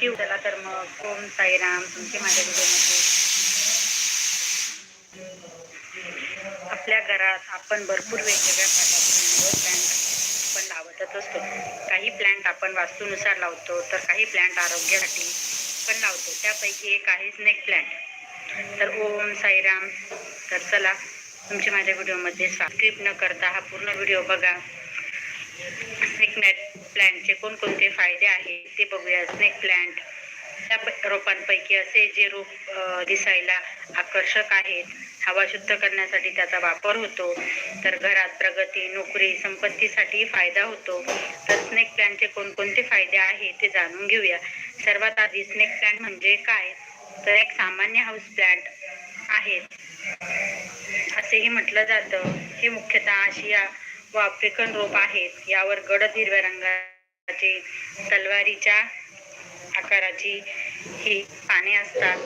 शिव चला तर मग ओम साईराम तुमचे माझ्या व्हिडिओमध्ये आपल्या घरात आपण भरपूर वेगवेगळ्या प्रकारचे प्लॅन्ट आपण लावतच असतो. काही प्लॅन्ट आपण वास्तूनुसार लावतो तर काही प्लॅन्ट आरोग्यासाठी पण लावतो. त्यापैकी एक आहे स्नेक प्लॅन्ट तर ओम साईराम तर चला तुमचे माझ्या व्हिडिओमध्ये स्क्रिप्ट न करता हा पूर्ण व्हिडिओ बघा. स्नेक नेट प्लॅन्टचे कोणकोणते फायदे आहेत ते बघूया. स्नेक प्लॅन्ट त्या रोपांपैकी असे जे रोप दिसायला आकर्षक आहेत हवा शुद्ध करण्यासाठी त्याचा वापर होतो. तर घरात प्रगती नोकरी संपत्तीसाठी फायदा होतो. तर स्नेक प्लॅन्टचे कोणकोणते फायदे आहेत ते जाणून घेऊया. सर्वात आधी स्नेक प्लॅन्ट म्हणजे काय? तर एक सामान्य हाऊस प्लॅन्ट आहेत. असेही म्हटलं जातं. हे मुख्यतः आशिया व आफ्रिकन रोप आहेत. यावर गडद हिरव्या रंगाचे तलवारीच्या आकाराची ही पाने असतात.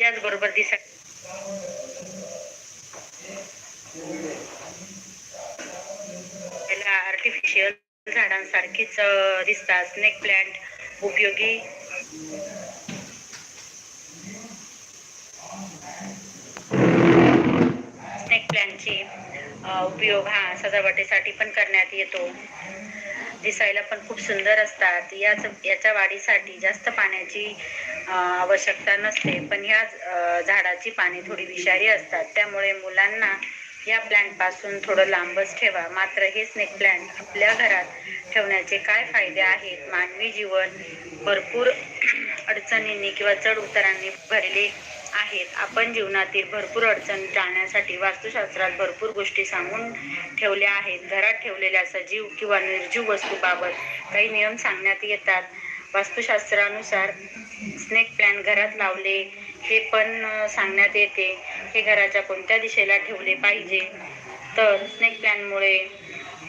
याचबरोबर दिसा आर्टिफिशियल झाडांसारखीच दिसतात. स्नेक प्लांट उपयोगी स्नेक प्लांटची उपयोग हा सजावटीसाठी पण करण्यात येतो. दिसायला पण खूप सुंदर असतात. याच याच्या वाढीसाठी जास्त पाण्याची आवश्यकता नसते. पण ह्या झाडाची पाने थोडी विषारी असतात. त्यामुळे मुलांना या प्लॅन्टपासून थोडं लांबच ठेवा. मात्र हे स्नेक प्लॅन्ट आपल्या घरात ठेवण्याचे काय फायदे आहेत? मानवी जीवन भरपूर अडचणींनी किंवा चढ उतारांनी भरले आहेत. आपण जीवनातील भरपूर अडचण टाळण्यासाठी वास्तुशास्त्रात भरपूर गोष्टी सांगून ठेवल्या आहेत. घरात ठेवलेल्या सजीव किंवा निर्जीव वस्तूबाबत काही नियम सांगण्यात येतात. वास्तुशास्त्रानुसार स्नेक प्लॅन घरात लावले हे पण सांगण्यात येते. हे घराच्या कोणत्या दिशेला ठेवले पाहिजे? तर स्नेक प्लॅनमुळे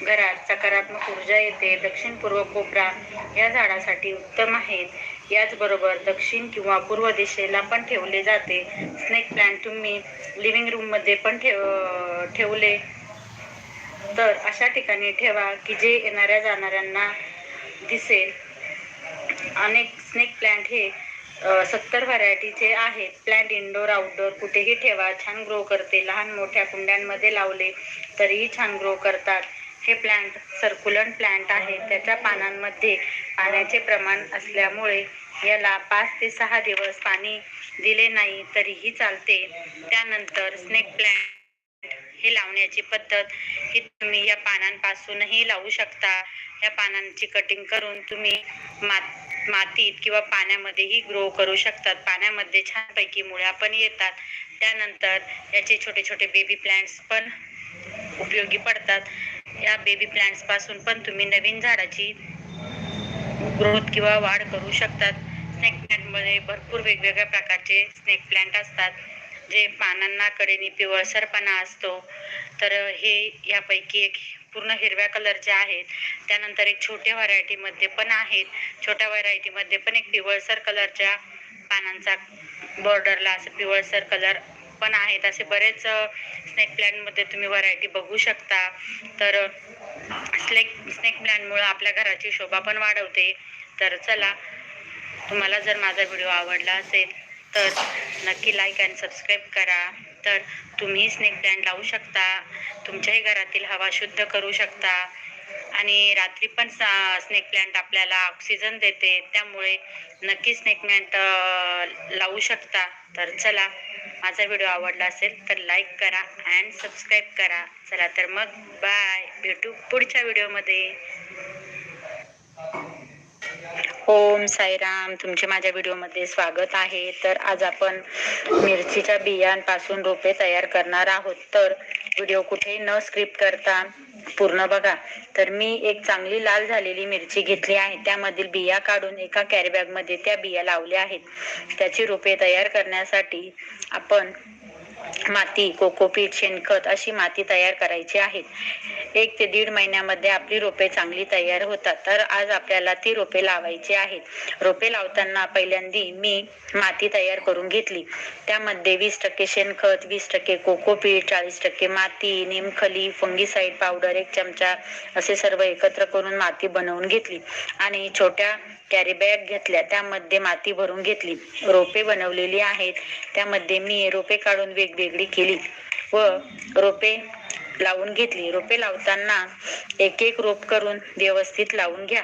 घरात सकारात्मक ऊर्जा येते. दक्षिण पूर्व कोपरा या झाडासाठी उत्तम आहेत. याचबरोबर दक्षिण किंवा पूर्व दिशेला पण ठेवले जाते. स्नेक प्लॅन्ट तुम्ही लिव्हिंग रूममध्ये पण ठेव ठेवले. तर अशा ठिकाणी ठेवा की जे येणाऱ्या जाणाऱ्यांना दिसेल. अनेक स्नेक प्लांट हे सत्तर व्हरायटीचे आहेत. प्लांट इंडोर आउटडोर कुठेही ठेवा. छान ग्रो करते. लहान मोठ्या कुंड्यांमध्ये लावले तरीही छान ग्रो करतात. हे प्लॅन्ट सर्क्युलंट प्लांट आहे. त्याच्या पानांमध्ये पाण्याचे प्रमाण असल्यामुळे याला पाच ते सहा दिवस पाणी दिले नाही तरीही चालते. त्यानंतर स्नेक प्लांट हे लावण्याची पद्धत ही तुम्ही या पानांपासूनही लावू शकता. या पानांची कटिंग करून तुम्ही मात मातीत किंवा पाण्यामध्येही ग्रो करू शकतात. पाण्यामध्ये छानपैकी मुळ्या पण येतात. त्यानंतर याचे छोटे छोटे बेबी प्लांट्स पण उपयोगी पडतात. या बेबी प्लांट्सपासून पण तुम्ही नवीन झाडाची ग्रोथ किंवा वाढ करू शकतात. स्नेक प्लांटमध्ये भरपूर वेगवेगळ्या प्रकारचे स्नेक प्लांट असतात. जे पानांना कडेने पिवळसरपणा असतो. तर हे यापैकी एक पूर्ण हिरव्या कलरचे आहेत. त्यानंतर एक छोट्या व्हरायटीमध्ये पण आहेत. छोट्या व्हरायटीमध्ये पण एक पिवळसर कलरच्या पानांचा बॉर्डरला असं पिवळसर कलर पण आहेत. असे बरेच स्नेक प्लॅनमध्ये तुम्ही व्हरायटी बघू शकता. तर स्नेक स्नेक प्लॅनमुळं आपल्या घराची शोभा पण वाढवते. तर चला तुम्हाला जर माझा व्हिडिओ आवडला असेल तर नक्की लाईक अँड सबस्क्राईब करा. तर तुम्ही स्नेक प्लॅन लावू शकता. तुमच्याही घरातील हवा शुद्ध करू शकता. आणि रात्री पण सा स्नेक प्लॅन्ट आपल्याला ऑक्सिजन देते. त्यामुळे नक्की स्नेक प्लॅन्ट लावू शकता. तर चला माझा व्हिडिओ आवडला असेल तर लाईक करा अँड सबस्क्राईब करा. चला तर मग बाय भेटू पुढच्या व्हिडिओमध्ये ओम साईराम. तुमचे माझ्या व्हिडिओमध्ये स्वागत आहे. तर आज आपण मिरचीच्या बियांपासून रोपे तयार करणार आहोत. तर व्हिडिओ कुठेही न स्क्रिप्ट करता पूर्ण बघा. तर मी एक चांगली लाल झालेली मिरची घेतली आहे. त्यामधील बिया काढून एका कॅरीबॅगमध्ये त्या बिया लावल्या आहेत. त्याची रोपे तयार करण्यासाठी आपण माती कोकोपीट शेणखत अशी माती तयार करायची आहे. एक ते दीड महिन्यामध्ये आपली रोपे चांगली तयार होतात. तर आज आपल्याला ती रोपे लावायची आहेत. रोपे लावताना पहिल्यांदी मी माती तयार करून घेतली. त्यामध्ये वीस टक्के शेणखत वीस टक्के कोकोपीट चाळीस टक्के माती निमखली फंगीसाईड पावडर एक चमचा असे सर्व एकत्र करून माती बनवून घेतली. आणि छोट्या कॅरी बॅग घेतल्या त्यामध्ये माती भरून घेतली. रोपे बनवलेली आहेत. त्यामध्ये मी रोपे काढून वेगवेगळी केली व रोपे लावून घेतली. रोपे लावताना एक एक रोप करून व्यवस्थित लावून घ्या.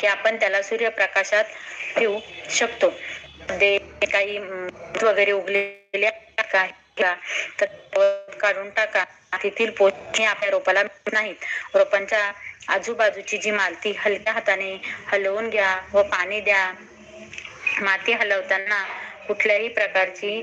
की आपण त्याला सूर्यप्रकाशात ठेवू शकतो. ते काही वगैरे उगलेले तर काढून टाका. तेथील पोषणे आपल्या रोपाला मिळत नाहीत. रोपांच्या आजूबाजूची जी माती हलक्या हाताने हलवून घ्या व पाणी द्या. माती हलवताना कुठल्याही प्रकारची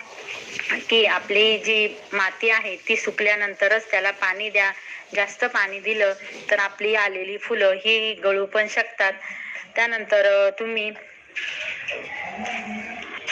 की आपली जी माती आहे ती सुकल्यानंतरच त्याला पाणी द्या. जास्त पाणी दिलं तर आपली आलेली फुलं ही गळू पण शकतात. त्यानंतर तुम्ही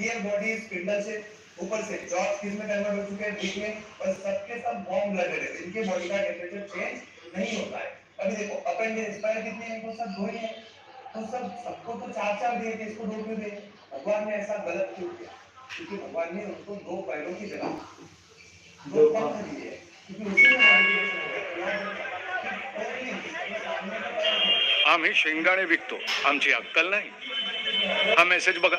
हियर बॉडी स्पिंडल से ऊपर से जॉब्स किसमें कन्वर्ट हो चुके हैं बीच में बस सबके सब वार्म ब्लडेड है इनके बॉडी का टेम्परेचर चेंज नहीं होता है अभी देखो अप एंड स्पायर कितने हैं इनको सब दो ही है तो सब सबको तो चार चार दिए थे इसको दो क्यों दिए भगवान ने ऐसा गलत क्यों किया क्योंकि भगवान ने उनको दो पैरों की जगह दो पंख दिए क्योंकि उसी गया। आम्ही शेंगदाणे विकतो आमची अक्कल नाही हा मेसेज बघा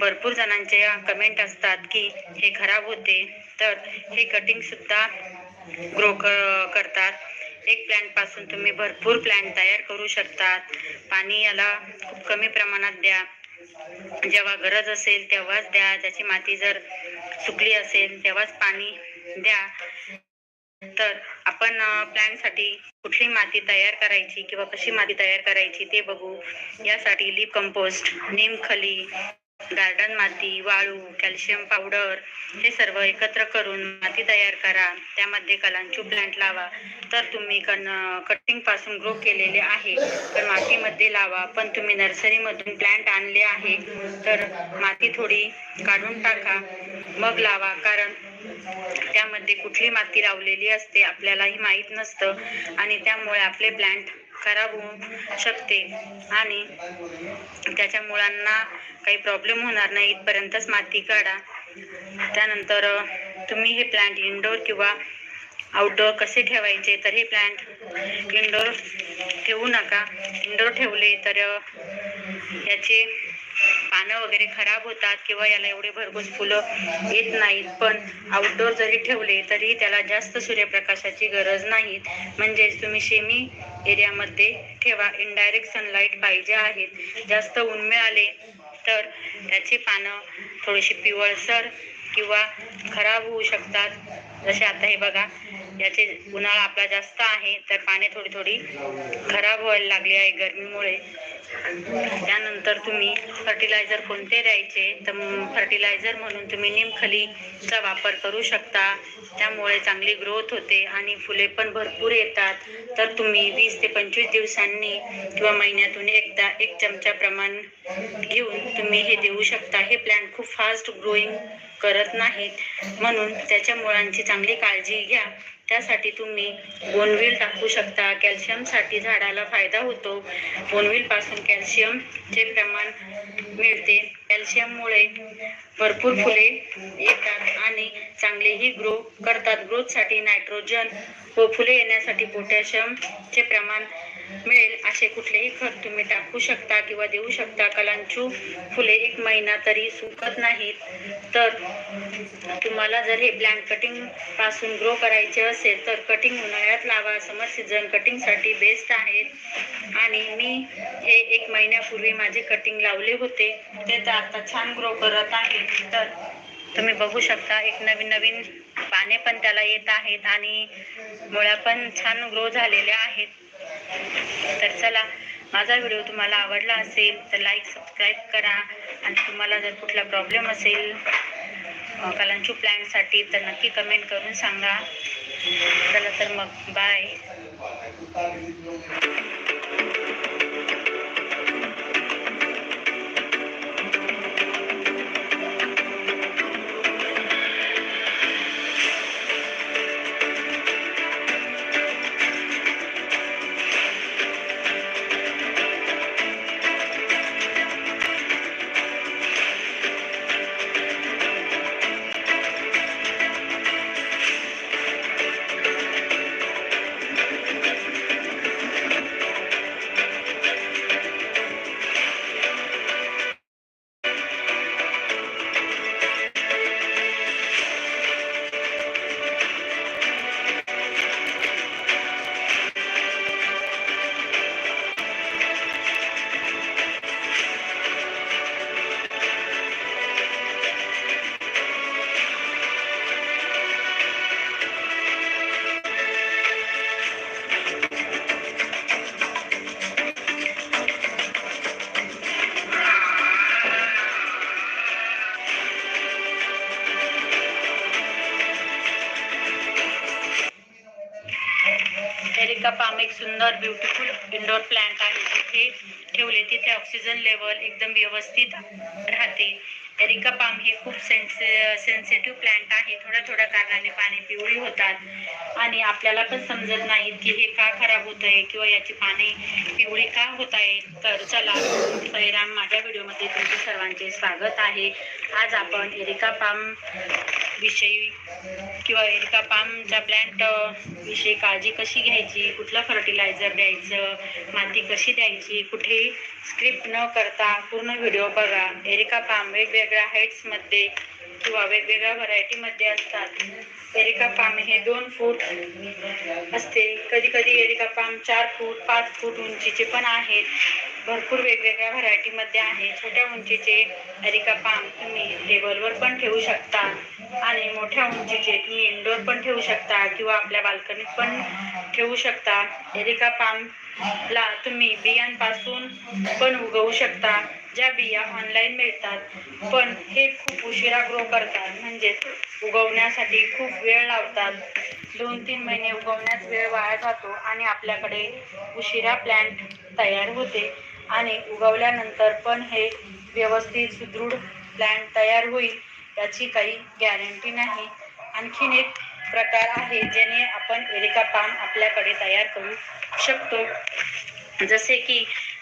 भरपूर जणांचे कमेंट असतात की हे खराब होते. तर हे कटिंग सुद्धा ग्रो करतात. एक प्लांटपासून तुम्ही भरपूर प्लांट तयार करू शकतात. पाणी याला खूप कमी प्रमाणात द्या. जेव्हा गरज असेल तेव्हाच द्या. त्याची माती जर सुकली असेल तेव्हाच पाणी द्या. तर आपण प्लॅनसाठी कुठली माती तयार करायची किंवा कशी माती तयार करायची ते बघू. यासाठी लीप कंपोस्ट निमखली गार्डन माती वाळू कॅल्शियम पावडर हे सर्व एकत्र करून माती तयार करा. त्यामध्ये कलांचू प्लांट लावा. तर तुम्ही कन कटिंगपासून ग्रो केलेले आहे. तर मातीमध्ये लावा. पण तुम्ही नर्सरीमधून प्लांट आणले आहे. तर माती थोडी काढून टाका. मग लावा. कारण त्यामध्ये कुठली माती लावलेली असते आपल्यालाही माहीत नसतं. आणि त्यामुळे आपले प्लांट खराब होऊ शकते. आणि त्याच्या मुळांना काही प्रॉब्लेम होणार नाही इथपर्यंतच माती काढा. त्यानंतर तुम्ही हे प्लांट इनडोर किंवा आउटडोर कसे ठेवायचे तर हे प्लांट इनडोर ठेवू नका. इनडोर ठेवले तर याचे पानं वगैरे खराब होतात किंवा याला एवढे भरघोस फुलं येत नाहीत पण आउटडोर जरी ठेवले तरी त्याला जास्त सूर्यप्रकाशाची गरज नाही म्हणजेच तुम्ही शेमी एरियामध्ये ठेवा. इनडायरेक्ट सनलाईट पाहिजे आहेत. जास्त ऊन मिळाले तर त्याची पानं थोडीशी पिवळसर किंवा खराब होऊ शकतात. जसे आता हे बघा याचे उन्हाळा आपला जास्त आहे तर पाने थोडी थोडी खराब व्हायला लागली आहे गरमीमुळे. त्यानंतर तुम्ही फर्टिलायझर कोणते द्यायचे? तर फर्टिलायझर म्हणून तुम्ही निमखलीचा वापर करू शकता. त्यामुळे चांगली ग्रोथ होते आणि फुले पण भरपूर येतात. तर तुम्ही वीस ते पंचवीस दिवसांनी किंवा महिन्यातून एकदा एक चमचा प्रमाण घेऊन तुम्ही हे देऊ शकता. हे प्लांट खूप फास्ट ग्रोईंग करत नाहीत. म्हणून त्याच्या मुळांची चांगली काळजी घ्या. त्यासाठी तुम्ही बोनविल टाकू शकता. कॅल्शियमसाठी झाडाला फायदा होतो. बोनविलपासून कॅल्शियमचे प्रमाण मिळते. कॅल्शियममुळे भरपूर फुले येतात आणि चांगलेही ग्रो करतात. ग्रोथसाठी नायट्रोजन व फुले येण्यासाठी पोटॅशियमचे प्रमाण मिळेल असे कुठलेही खत तुम्ही टाकू शकता किंवा देऊ शकता. कलांचू फुले एक महिना तरी सुकत नाहीत. तर तुम्हाला जर हे प्लांट कटिंगपासून ग्रो करायचे असेल तर कटिंग उन्हाळ्यात लावा. समर सीझन कटिंगसाठी बेस्ट आहेत आणि मी हे एक महिन्यापूर्वी माझे कटिंग लावले होते. ते तर आता छान ग्रो करत आहे. तर तुम्ही बघू शकता एक नवीन नवीन पाने पण त्याला येत आहेत आणि मुळ्या पण छान ग्रो झालेल्या आहेत. तर चला माझा व्हिडिओ तुम्हाला आवडला असेल तर लाईक सबस्क्राईब करा. आणि तुम्हाला जर कुठला प्रॉब्लेम असेल कलांचू प्लॅनसाठी तर नक्की कमेंट करून सांगा. चला तर मग बाय सुंदर ब्युटिफुल इंडोर प्लांट आहे. जिथे ठेवले तिथे ऑक्सिजन लेवल एकदम व्यवस्थित राहते. एरिका पाम हे खूप सेन्से सेन्सिटिव्ह प्लांट आहे. थोड्या थोड्या कारणाने पाने पिवळी होतात. आणि आपल्याला पण समजत नाही की हे का खराब होत आहे किंवा याची पाने पिवळी का होत आहेत तर चला सैराम माझ्या व्हिडिओमध्ये तुमचे सर्वांचे स्वागत आहे. आज आपण एरिका पाम विषयी किंवा एरिका पामचा प्लॅन्ट विषयी काळजी कशी घ्यायची? कुठलं फर्टिलायझर द्यायचं? माती कशी द्यायची? कुठेही स्क्रिप्ट न करता पूर्ण व्हिडिओ बघा. एरिका पाम वेगवेगळ्या हाईट्समध्ये किंवा वेगवेगळ्या व्हरायटीमध्ये असतात. एरिका पाम हे दोन फूट असते. कधी कधी एरिका पाम चार फूट पाच फूट उंचीचे पण आहेत. भरपूर वेगवेगळ्या व्हरायटीमध्ये आहे. छोट्या उंचीचे एरिका पाम तुम्ही टेबलवर पण ठेवू शकता. आणि मोठ्या उंचीचे तुम्ही इंडोर पण ठेवू शकता किंवा आपल्या बाल्कनीत पण ठेवू शकता. एरिका पाम ला तुम्ही बियांपासून पण उगवू शकता. ज्या बिया ऑनलाईन मिळतात. पण हे खूप उशिरा ग्रो करतात. म्हणजेच उगवण्यासाठी खूप वेळ लावतात. दोन तीन महिने उगवण्यात वेळ वाया जातो आणि आपल्याकडे उशिरा प्लॅन्ट तयार होते. आणि उगवल्यानंतर पण हे व्यवस्थित सुदृढ प्लॅन्ट तयार होईल याची काही गॅरंटी नाही. आणखीन एक प्रकार आहे ज्याने आपण एरिका पाम आपल्याकडे तयार करू शकतो. जसे की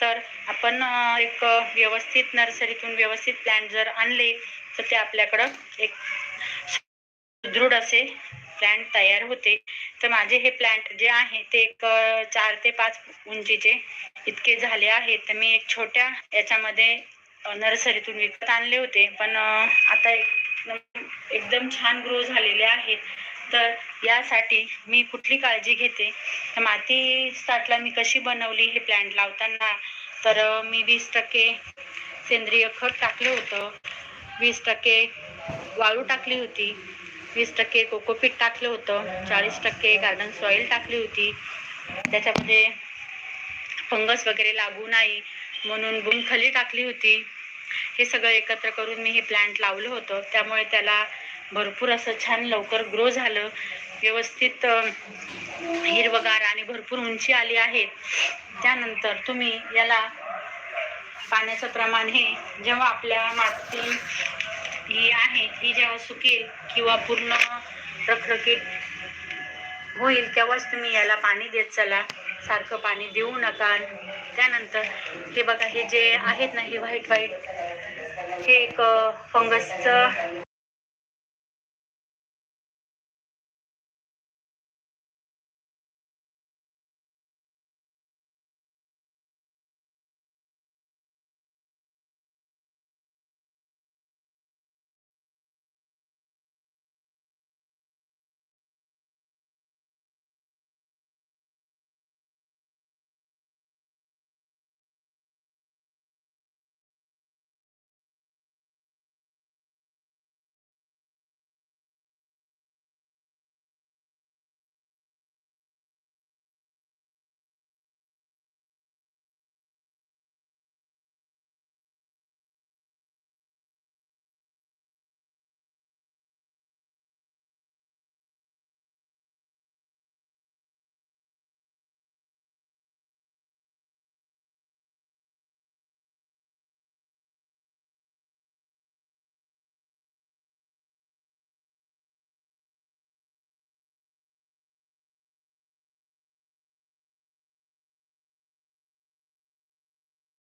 तर आपण एक व्यवस्थित नर्सरीतून व्यवस्थित प्लॅन्ट जर आणले तर ते आपल्याकडं एक सुदृढ असे प्लॅन्ट तयार होते. तर माझे हे प्लॅन्ट जे आहे ते एक चार ते पाच उंचीचे इतके झाले आहेत. तर मी एक छोट्या याच्यामध्ये नर्सरीतून विकत आणले होते. पण आता एकदम एकदम छान ग्रो झालेले आहेत. तर यासाठी मी कुठली काळजी घेते? तर माती साठला मी कशी बनवली हे प्लॅन्ट लावताना? तर मी वीस टक्के सेंद्रिय खत टाकलं होतं. वीस टक्के वाळू टाकली होती. वीस टक्के कोकोपीट टाकलं होतं. चाळीस टक्के गार्डन सॉईल टाकली होती. त्याच्यामध्ये फंगस वगैरे लागू नाही म्हणून बुनखली टाकली होती. हे सगळं एकत्र करून मी हे प्लॅन्ट लावलं होतं. त्यामुळे त्याला भरपूर असं छान लवकर ग्रो झालं. व्यवस्थित हिरवगार आणि भरपूर उंची आली आहे. त्यानंतर तुम्ही याला पाण्याचं प्रमाण हे जेव्हा आपल्या माती ही आहे ही जेव्हा सुकेल किंवा पूर्ण रखरखीत होईल तेव्हाच तुम्ही याला पाणी देत चला. सारखं पाणी देऊ नका. त्यानंतर हे बघा हे जे आहेत ना हे व्हाईट व्हाईट हे एक फंगसचं